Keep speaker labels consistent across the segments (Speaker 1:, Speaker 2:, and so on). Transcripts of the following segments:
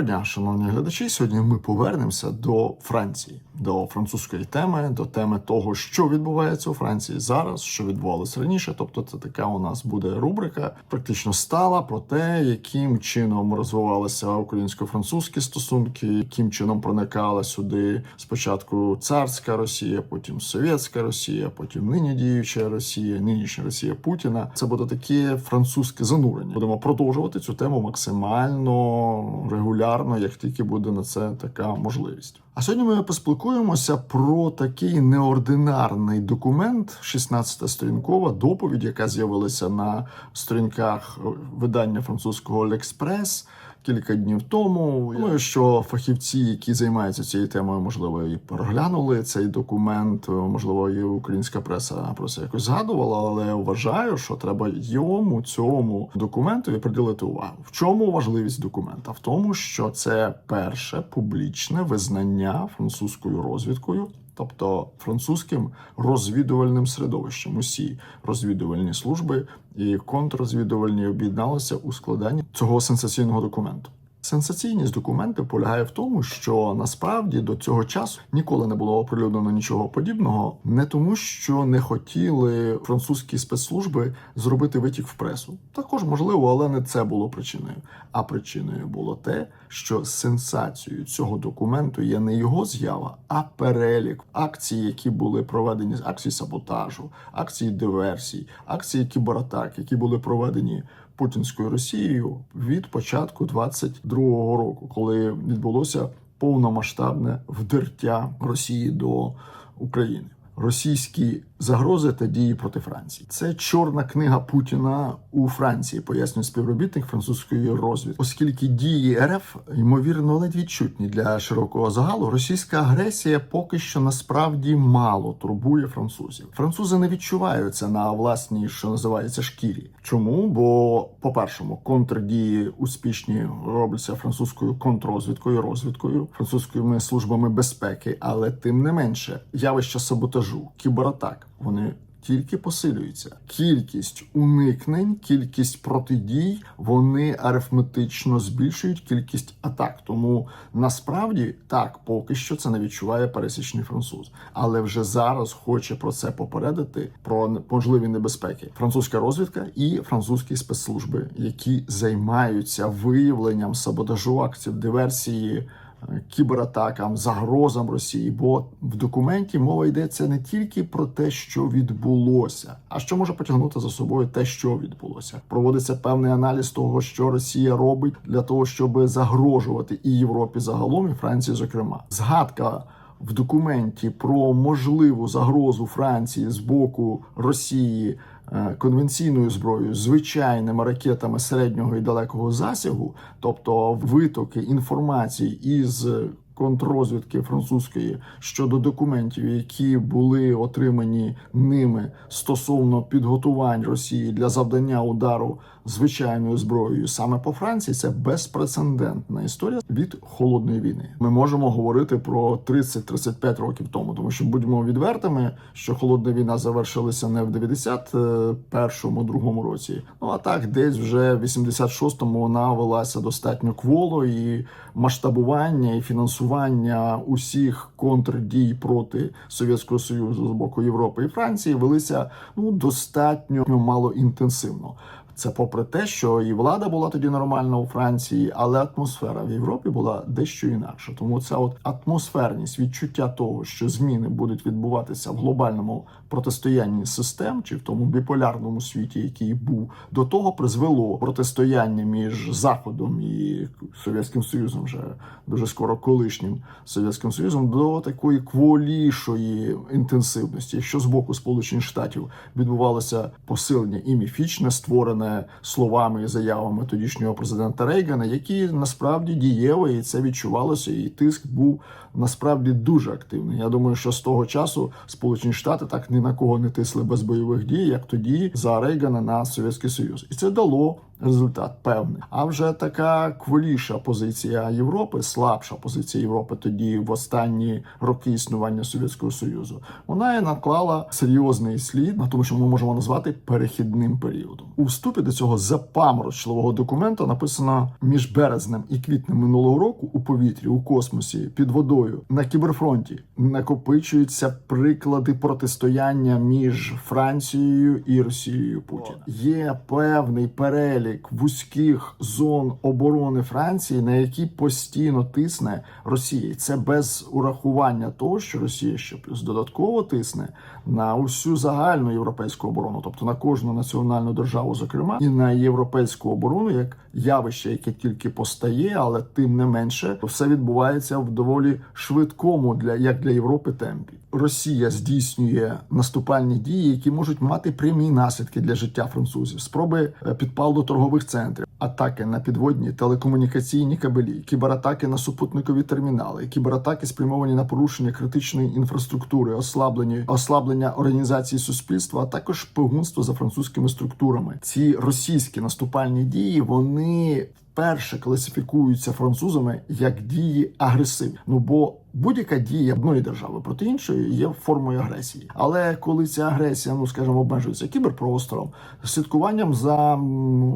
Speaker 1: Доброго дня, шановні глядачі. Сьогодні ми повернемося до Франції, до французької теми, до теми того, що відбувається у Франції зараз, що відбувалося раніше. Тобто, це така у нас буде рубрика, практично стала про те, яким чином розвивалися українсько-французькі стосунки, яким чином проникала сюди спочатку царська Росія, потім совєтська Росія, потім нині діюча Росія, нинішня Росія Путіна. Це буде таке французьке занурення. Будемо продовжувати цю тему максимально регулярно, як тільки буде на це така можливість. А сьогодні ми поспілкуємося про такий неординарний документ, 16 сторінкова доповідь, яка з'явилася на сторінках видання французького L'Express кілька днів тому. Думаю, що фахівці, які займаються цією темою, можливо, і переглянули цей документ. Можливо, і українська преса про це якось згадувала, але вважаю, що треба йому цьому документові приділити увагу. В чому важливість документа? В тому, що це перше публічне визнання французькою розвідкою. Тобто французьким розвідувальним середовищем усі розвідувальні служби і контррозвідувальні об'єдналися у складанні цього сенсаційного документу. Сенсаційність документу полягає в тому, що насправді до цього часу ніколи не було оприлюднено нічого подібного, не тому, що не хотіли французькі спецслужби зробити витік в пресу. Також можливо, але не це було причиною. А причиною було те, що сенсацією цього документу є не його з'ява, а перелік акцій, які були проведені акції саботажу, акції диверсій, акції кібератак, які були проведені путінською Росією від початку 22-го року, коли відбулося повномасштабне вдертя Росії до України. Російські загрози та дії проти Франції це чорна книга Путіна у Франції, пояснює співробітник французької розвідки, оскільки дії РФ ймовірно ледь відчутні для широкого загалу. Російська агресія поки що насправді мало турбує французів. Французи не відчувають це на власній, що називається шкірі. Чому? Бо, по першому, контрдії успішні робляться французькою контррозвідкою, розвідкою, французькими службами безпеки, але тим не менше явища саботажу, кібератак вони тільки посилюються. Кількість уникнень, кількість протидій вони арифметично збільшують кількість атак. Тому насправді так поки що це не відчуває пересічний француз, але вже зараз хоче про це попередити про можливі небезпеки. Французька розвідка і французькі спецслужби, які займаються виявленням саботажу акцій, диверсії кібератакам, загрозам Росії. Бо в документі мова йдеться не тільки про те, що відбулося, а що може потягнути за собою те, що відбулося. Проводиться певний аналіз того, що Росія робить для того, щоб загрожувати і Європі загалом, і Франції, зокрема, згадка. В документі про можливу загрозу Франції з боку Росії конвенційною зброєю, звичайними ракетами середнього і далекого засягу, тобто витоки інформації із контррозвідки французької щодо документів, які були отримані ними стосовно підготувань Росії для завдання удару звичайною зброєю саме по Франції, це безпрецедентна історія від холодної війни. Ми можемо говорити про 30-35 років тому, тому що будемо відвертими, що холодна війна завершилася не в 91-му, другому році. Ну а так, десь вже в 86-му вона велася достатньо кволо і масштабування і фінансування усіх контрдій проти Совєтського Союзу з боку Європи і Франції велися ну достатньо мало інтенсивно. Це попри те, що і влада була тоді нормальна у Франції, але атмосфера в Європі була дещо інакша. Тому ця от атмосферність, відчуття того, що зміни будуть відбуватися в глобальному протистоянні систем чи в тому біполярному світі, який був до того, призвело протистояння між Заходом і Совєтським Союзом, вже дуже скоро колишнім Совєтським Союзом, до такої кволішої інтенсивності, якщо з боку Сполучених Штатів відбувалося посилення і міфічне створене словами і заявами тодішнього президента Рейгана, які насправді дієві, і це відчувалося, і тиск був насправді дуже активний. Я думаю, що з того часу Сполучені Штати так ні на кого не тисли без бойових дій, як тоді за Рейгана на Совєтський Союз, і це дало. Результат певний. А вже така кволіша позиція Європи, слабша позиція Європи тоді в останні роки існування Совєтського Союзу. Вона і наклала серйозний слід на тому, що ми можемо назвати перехідним періодом. У вступі до цього запаморочливого документу написано між березнем і квітнем минулого року у повітрі, у космосі, під водою на кіберфронті накопичуються приклади протистояння між Францією і Росією Путіна. Є певний перелік вузьких зон оборони Франції, на які постійно тисне Росія. І Це без урахування того, що Росія ще плюс додатково тисне на усю загальну європейську оборону, тобто на кожну національну державу, зокрема, і на європейську оборону як явище, яке тільки постає, але тим не менше все відбувається в доволі швидкому для як для Європи темпі. Росія здійснює наступальні дії, які можуть мати прямі наслідки для життя французів, спроби е, підпалу торгових центрів, атаки на підводні телекомунікаційні кабелі, кібератаки на супутникові термінали, кібератаки спрямовані на порушення критичної інфраструктури, ослаблення ослаблення організації суспільства, а також шпигунство за французькими структурами. Ці російські наступальні дії вони вперше класифікуються французами як дії агресивні. Ну бо будь-яка дія одної держави проти іншої є формою агресії. Але коли ця агресія, ну скажімо, обмежується кіберпростором, слідкуванням за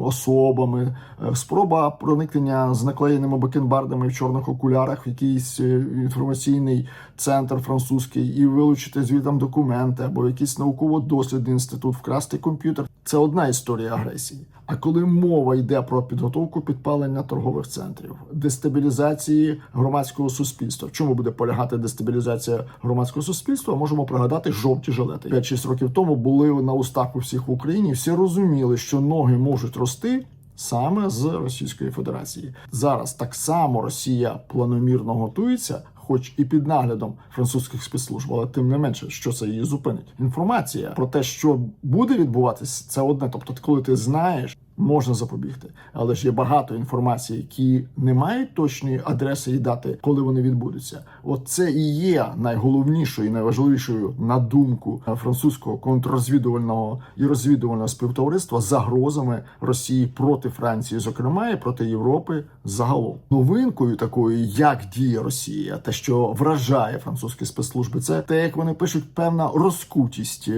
Speaker 1: особами, е, спроба проникнення з наклеєними бакенбардами в чорних окулярах в якийсь е, інформаційний центр французький і вилучити звітам документи або якийсь науково-дослідний інститут, вкрасти комп'ютер. Це одна історія агресії. А коли мова йде про підготовку підпалення торгових центрів, дестабілізації громадського суспільства, в чому буде полягати дестабілізація громадського суспільства? Можемо пригадати жовті жилети. 5-6 років тому були на устах у всіх в Україні. Всі розуміли, що ноги можуть рости. Саме з Російської Федерації зараз так само Росія планомірно готується, хоч і під наглядом французьких спецслужб, але тим не менше, що це її зупинить. Інформація про те, що буде відбуватись, це одне. Тобто, коли ти знаєш, можна запобігти, але ж є багато інформації, які не мають точної адреси і дати, коли вони відбудуться. От це і є найголовнішою і найважливішою на думку французького контррозвідувального і розвідувального співтовариства загрозами Росії проти Франції, зокрема і проти Європи загалом. Новинкою такою, як діє Росія, те, що вражає французькі спецслужби, це те, як вони пишуть певна розкутість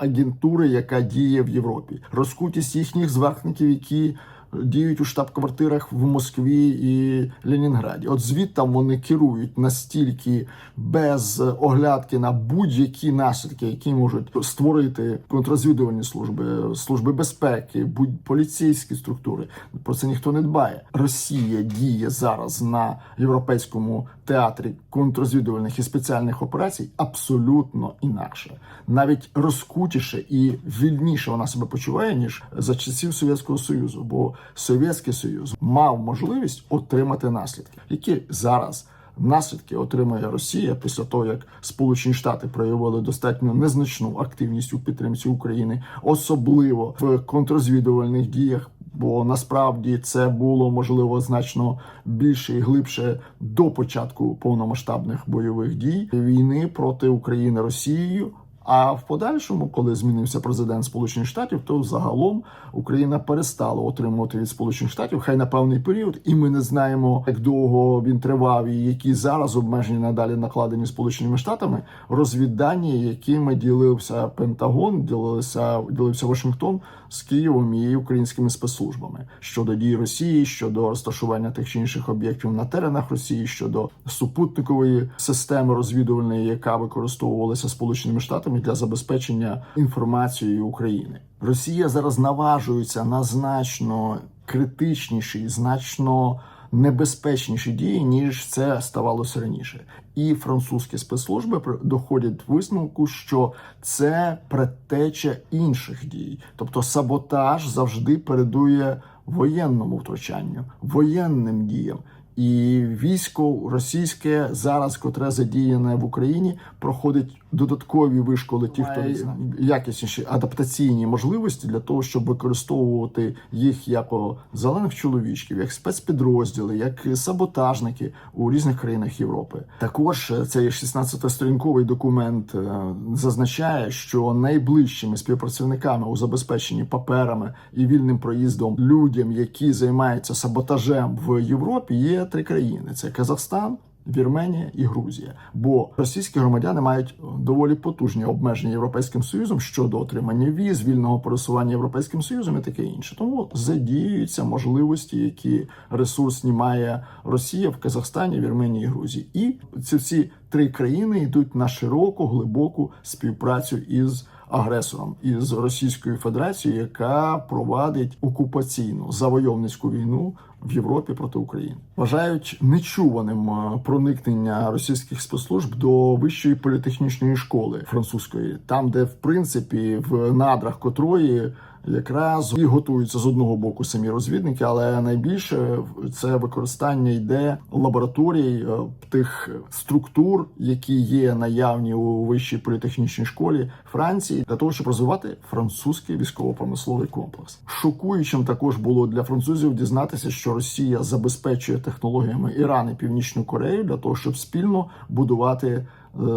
Speaker 1: агентури, яка діє в Європі, розкутість їхніх зверхників, які діють у штаб-квартирах в Москві і Ленінграді. От звідтам вони керують настільки без оглядки на будь-які наслідки, які можуть створити контррозвідувальні служби, служби безпеки, будь поліцейські структури. Про це ніхто не дбає. Росія діє зараз на європейському театрі контррозвідувальних і спеціальних операцій абсолютно інакше, навіть розкутіше і вільніше вона себе почуває ніж за часів Совєтського Союзу. Бо Совєтський Союз мав можливість отримати наслідки, які зараз. Наслідки отримує Росія після того, як Сполучені Штати проявили достатньо незначну активність у підтримці України, особливо в контррозвідувальних діях. Бо насправді це було можливо значно більше і глибше до початку повномасштабних бойових дій війни проти України Росією. А в подальшому, коли змінився президент Сполучених Штатів, то загалом Україна перестала отримувати від Сполучених Штатів хай на певний період, і ми не знаємо, як довго він тривав, і які зараз обмеження надалі накладені Сполученими Штатами. Розвіддані, якими ділився Пентагон, ділилися ділився Вашингтон з Києвом і українськими спецслужбами щодо дій Росії, щодо розташування тих чи інших об'єктів на теренах Росії, щодо супутникової системи розвідувальної, яка використовувалася Сполученими Штатами для забезпечення інформацією України. Росія зараз наважується на значно критичніші, значно небезпечніші дії, ніж це ставалося раніше. І французькі спецслужби доходять висновку, що це предтеча інших дій, тобто саботаж завжди передує воєнному втручанню, воєнним діям. І військо російське зараз, котре задіяне в Україні, проходить додаткові вишколи ті, хто якісніші адаптаційні можливості для того, щоб використовувати їх як зелених чоловічків, як спецпідрозділи, як саботажники у різних країнах Європи. Також е, цей 16-сторінковий документ е, зазначає, що найближчими співпрацівниками у забезпеченні паперами і вільним проїздом людям, які займаються саботажем в Європі, є три країни: це Казахстан. Вірменія і Грузія, бо російські громадяни мають доволі потужні обмеження європейським союзом щодо отримання віз, вільного пересування європейським союзом і таке інше. Тому задіюються можливості, які ресурсні має Росія в Казахстані, Вірменії і Грузії, і ці всі три країни йдуть на широку глибоку співпрацю із агресором із Російської Федерації, яка провадить окупаційну завойовницьку війну в Європі проти України. Вважають нечуваним е, проникнення російських спецслужб до вищої політехнічної школи французької, там, де в принципі в надрах котрої. Якраз і готуються з одного боку самі розвідники, але найбільше це використання йде лабораторій е, тих структур, які є наявні у вищій політехнічній школі Франції, для того, щоб розвивати французький військово-промисловий комплекс. Шокуючим також було для французів дізнатися, що Росія забезпечує технологіями Іран і Північну Корею для того, щоб спільно будувати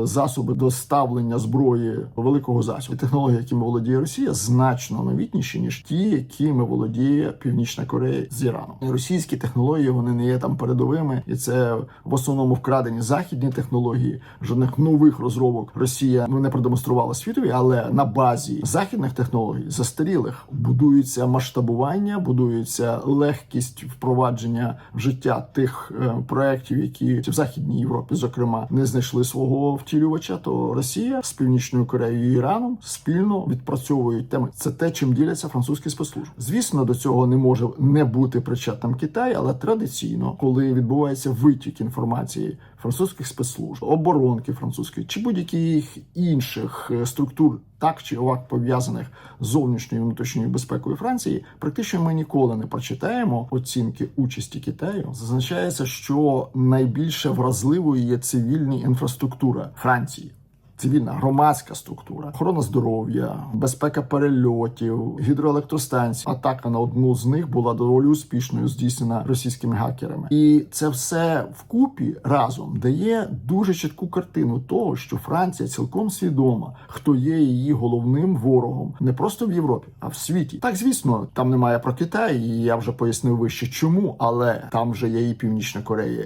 Speaker 1: засоби доставлення зброї великого засобу. Технології, якими володіє Росія, значно новітніші ніж ті, якими володіє Північна Корея з Іраном. Російські технології вони не є там передовими, і це в основному вкрадені західні технології. Жодних нових розробок Росія не продемонструвала світові, але на базі західних технологій застарілих будується масштабування, будується легкість впровадження в життя тих е, проєктів, які в Західній Європі, зокрема, не знайшли свого втілювача. То Росія з Північною Кореєю і Іраном спільно відпрацьовують теми. Це те, чим діляться французькі спецслужби. Звісно, до цього не може не бути причетним Китай, але традиційно, коли відбувається витік інформації французьких спецслужб, оборонки французької чи будь-яких інших е, структур, так чи овак пов'язаних з зовнішньою внутрішньою безпекою Франції, практично ми ніколи не прочитаємо оцінки участі Китаю. Зазначається, що найбільше вразливою є цивільна інфраструктура Франції. Цивільна громадська структура, охорона здоров'я, безпека перельотів, гідроелектростанції. Атака на одну з них була доволі успішною, здійснена російськими хакерами, і це все вкупі разом дає дуже чітку картину того, що Франція цілком свідома, хто є її головним ворогом не просто в Європі, а в світі. Так, звісно, там немає про Китай, і я вже пояснив вище, чому, але там вже є і Північна Корея,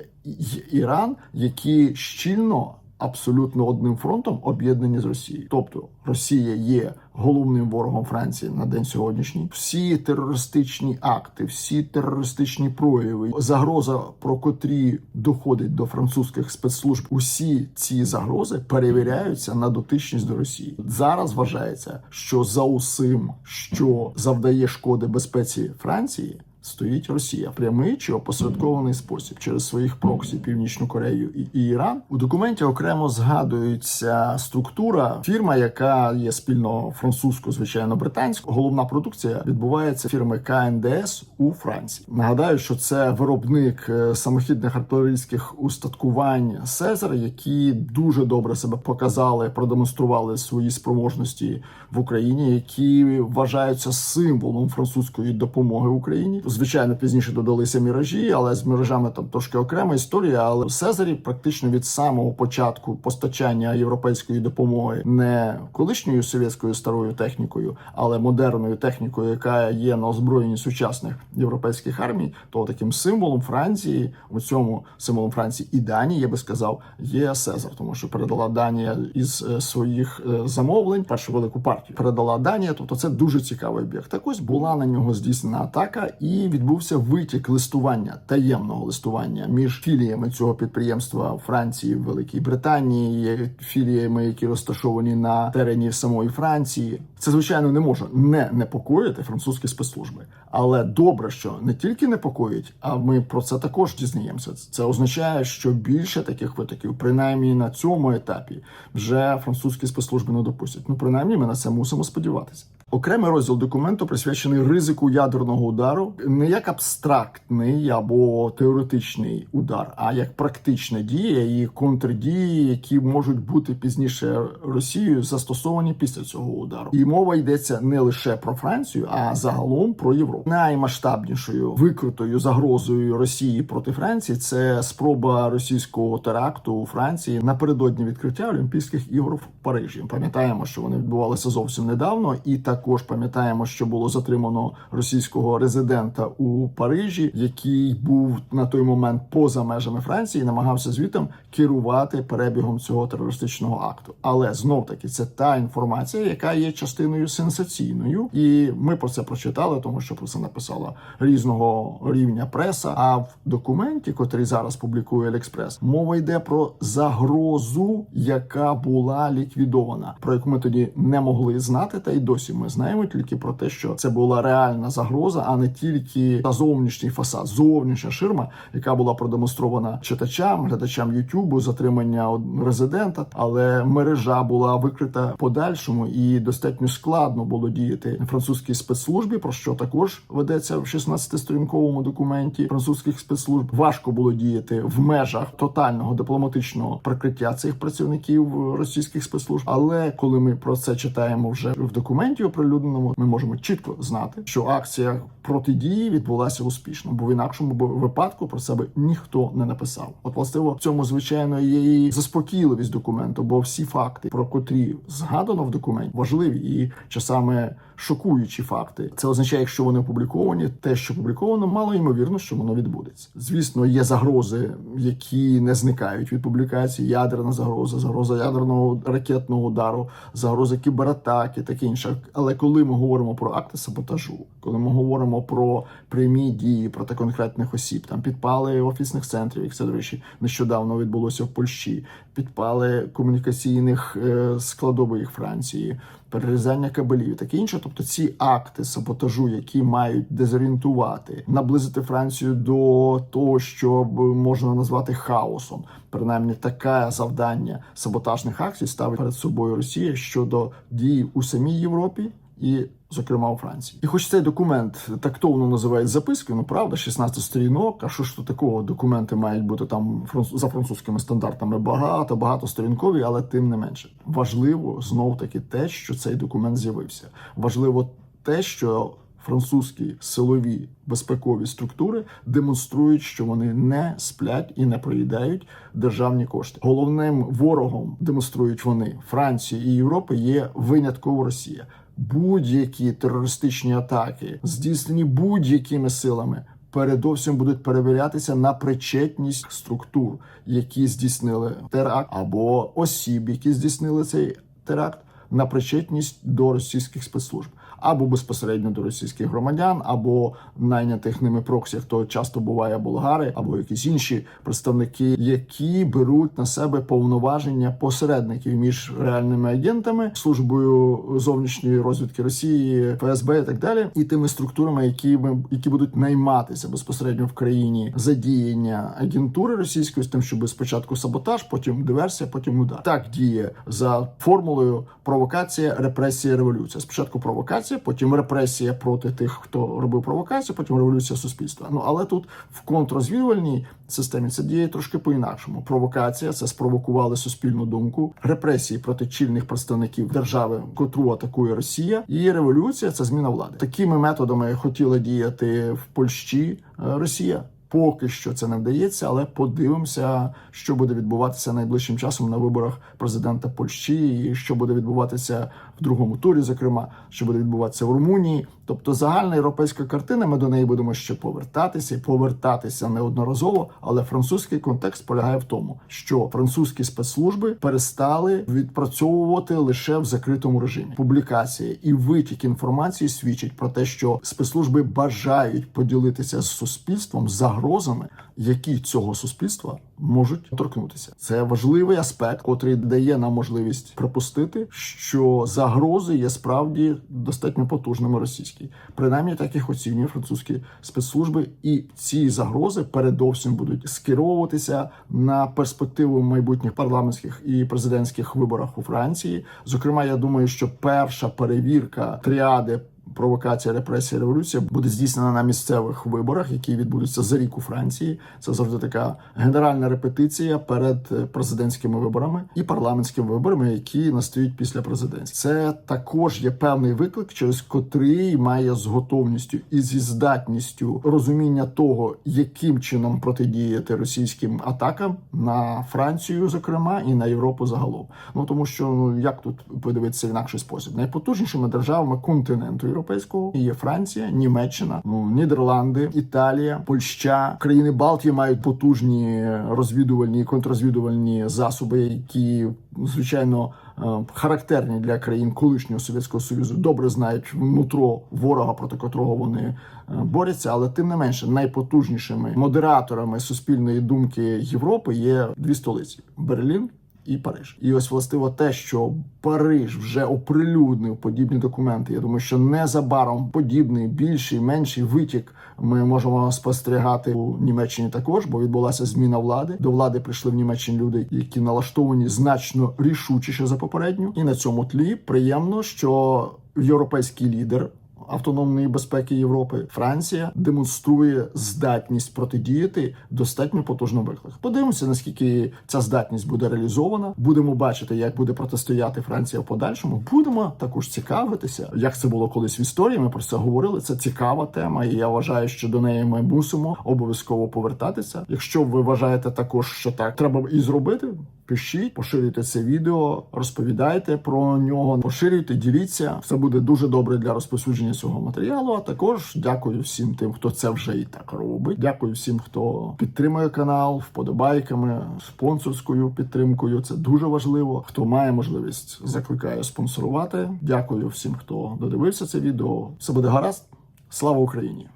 Speaker 1: Іран, які щільно абсолютно одним фронтом об'єднані з Росією. Тобто Росія є головним ворогом Франції на день сьогоднішній. Всі терористичні акти, всі терористичні прояви, загроза про котрі доходить до французьких спецслужб. Усі ці загрози перевіряються на дотичність до Росії. Зараз вважається, що за усім, що завдає шкоди безпеці Франції стоїть Росія, прямий чи опосередкований спосіб через своїх проксі Північну Корею і, Іран. У документі окремо згадується структура фірма, яка є спільно французько, звичайно, британською. Головна продукція відбувається фірми КНДС у Франції. Нагадаю, що це виробник е, самохідних артилерійських устаткувань Сезар, які дуже добре себе показали, продемонстрували свої спроможності в Україні, які вважаються символом французької допомоги Україні. Звичайно, пізніше додалися міражі, але з міражами там трошки окрема історія. Але в Сезарі практично від самого початку постачання європейської допомоги не колишньою совєтською старою технікою, але модерною технікою, яка є на озброєнні сучасних європейських армій, то таким символом Франції у цьому символом Франції і Данії, я би сказав, є Сезар, тому що передала Данія із е, своїх е, замовлень першу велику партію. Передала Данія, тобто це дуже цікавий об'єкт. Так ось була на нього здійснена атака і відбувся витік листування таємного листування між філіями цього підприємства Франції, в Великій Британії, філіями, які розташовані на терені самої Франції. Це звичайно не може не непокоїти французькі спецслужби, але добре, що не тільки непокоїть, а ми про це також дізнаємося. Це означає, що більше таких витоків, принаймні на цьому етапі, вже французькі спецслужби не допустять. Ну принаймні, ми на це мусимо сподіватися. Окремий розділ документу присвячений ризику ядерного удару не як абстрактний або теоретичний удар, а як практична дія і контрдії, які можуть бути пізніше Росією застосовані після цього удару. І мова йдеться не лише про Францію, а загалом про Європу. Наймасштабнішою викритою загрозою Росії проти Франції це спроба російського теракту у Франції напередодні відкриття Олімпійських ігор в Парижі. Пам'ятаємо, що вони відбувалися зовсім недавно, і також пам'ятаємо, що було затримано російського резидента у Парижі, який був на той момент поза межами Франції, і намагався звітом керувати перебігом цього терористичного акту. Але знов таки це та інформація, яка є частиною сенсаційною, і ми про це прочитали, тому що про це написала різного рівня преса. А в документі, котрий зараз публікує Елікспрес, мова йде про загрозу, яка була ліквідована, про яку ми тоді не могли знати, та й досі ми знаємо тільки про те, що це була реальна загроза, а не тільки та зовнішній фасад, зовнішня ширма, яка була продемонстрована читачам, глядачам Ютубу, затримання резидента, але мережа була викрита подальшому і достатньо складно було діяти французькій спецслужбі, про що також ведеться в 16-сторінковому документі французьких спецслужб. Важко було діяти в межах тотального дипломатичного прикриття цих працівників російських спецслужб. Але коли ми про це читаємо вже в документі оприлюдненому, ми можемо чітко знати, що акція протидії відбулася успішно, бо в інакшому випадку про себе ніхто не написав. От властиво в цьому звичайно є і заспокійливість документу, бо всі факти, про котрі згадано в документі, важливі і часами шокуючі факти. Це означає, якщо вони опубліковані, те, що опубліковано, мало ймовірно, що воно відбудеться. Звісно, є загрози, які не зникають від публікації. Ядерна загроза, загроза ядерного ракетного удару, загроза кібератаки, таке інше. Але коли ми говоримо про акти саботажу, коли ми говоримо про прямі дії проти конкретних осіб, там підпали офісних центрів, як це до речі, нещодавно відбулося в Польщі, підпали комунікаційних е, складових Франції, перерізання кабелів, таке інше. Тобто ці акти саботажу, які мають дезорієнтувати, наблизити Францію до того, що можна назвати хаосом. Принаймні, таке завдання саботажних акцій ставить перед собою Росія щодо дій у самій Європі. І, зокрема, у Франції, і хоч цей документ тактовно називають запискою, ну правда, 16 сторінок. А що ж тут такого? Документи мають бути там за французькими стандартами багато, багато сторінкові, але тим не менше важливо знов таки те, що цей документ з'явився. Важливо те, що французькі силові безпекові структури демонструють, що вони не сплять і не проїдають державні кошти. Головним ворогом демонструють вони Франції і Європи є винятково Росія. Будь-які терористичні атаки, здійснені будь-якими силами, передовсім будуть перевірятися на причетність структур, які здійснили теракт, або осіб, які здійснили цей теракт, на причетність до російських спецслужб. Або безпосередньо до російських громадян, або найнятих ними проксі, хто часто буває болгари, або якісь інші представники, які беруть на себе повноваження посередників між реальними агентами, службою зовнішньої розвідки Росії, ФСБ і так далі, і тими структурами, які які будуть найматися безпосередньо в країні задіяння агентури російської з тим, щоб спочатку саботаж, потім диверсія, потім удар. Так діє за формулою провокація, репресія, революція. Спочатку провокація, потім репресія проти тих, хто робив провокацію, потім революція суспільства. Ну але тут в контррозвідувальній системі це діє трошки по-інакшому. Провокація це спровокували суспільну думку, репресії проти чільних представників держави, котру атакує Росія, і революція це зміна влади. Такими методами хотіла діяти в Польщі е, Росія. Поки що це не вдається, але подивимося, що буде відбуватися найближчим часом на виборах президента Польщі, і що буде відбуватися в другому турі, зокрема, що буде відбуватися в Румунії. Тобто загальна європейська картина. Ми до неї будемо ще повертатися і повертатися неодноразово. Але французький контекст полягає в тому, що французькі спецслужби перестали відпрацьовувати лише в закритому режимі. Публікація і витік інформації свідчить про те, що спецслужби бажають поділитися з суспільством загрозами, які цього суспільства можуть торкнутися. Це важливий аспект, котрий дає нам можливість припустити, що загрози є справді достатньо потужними російські. Принаймні так їх оцінює французькі спецслужби, і ці загрози передовсім будуть скеровуватися на перспективу майбутніх парламентських і президентських виборах у Франції. Зокрема, я думаю, що перша перевірка тріади. Провокація, репресія, революція буде здійснена на місцевих виборах, які відбудуться за рік у Франції. Це завжди така генеральна репетиція перед е, президентськими виборами і парламентськими виборами, які настають після президентських. Це також є певний виклик, через котрий має з готовністю і зі здатністю розуміння того, яким чином протидіяти російським атакам на Францію, зокрема, і на Європу загалом. Ну тому що ну як тут подивитися в інакший спосіб, найпотужнішими державами континенту європейського є Франція, Німеччина, ну Нідерланди, Італія, Польща, країни Балтії мають потужні розвідувальні і контррозвідувальні засоби, які звичайно е, характерні для країн колишнього совєтського союзу, добре знають нутро ворога, проти котрого вони е, борються, але тим не менше найпотужнішими модераторами суспільної думки Європи є дві столиці: Берлін і Париж. І ось властиво те, що Париж вже оприлюднив подібні документи. Я думаю, що незабаром подібний більший, менший витік ми можемо спостерігати у Німеччині також, бо відбулася зміна влади. До влади прийшли в Німеччині люди, які налаштовані значно рішучіше за попередню. І на цьому тлі приємно, що європейський лідер автономної безпеки Європи, Франція демонструє здатність протидіяти достатньо потужним викликам. Подивимося, наскільки ця здатність буде реалізована. Будемо бачити, як буде протистояти Франція в подальшому. Будемо також цікавитися, як це було колись в історії. Ми про це говорили. Це цікава тема, і я вважаю, що до неї ми мусимо обов'язково повертатися. Якщо ви вважаєте також, що так треба і зробити. Пишіть, поширюйте це відео, розповідайте про нього, поширюйте, діліться. Це буде дуже добре для розповсюдження цього матеріалу. А також дякую всім тим, хто це вже і так робить. Дякую всім, хто підтримує канал вподобайками, спонсорською підтримкою. Це дуже важливо. Хто має можливість, закликаю спонсорувати. Дякую всім, хто додивився це відео. Все буде гаразд. Слава Україні!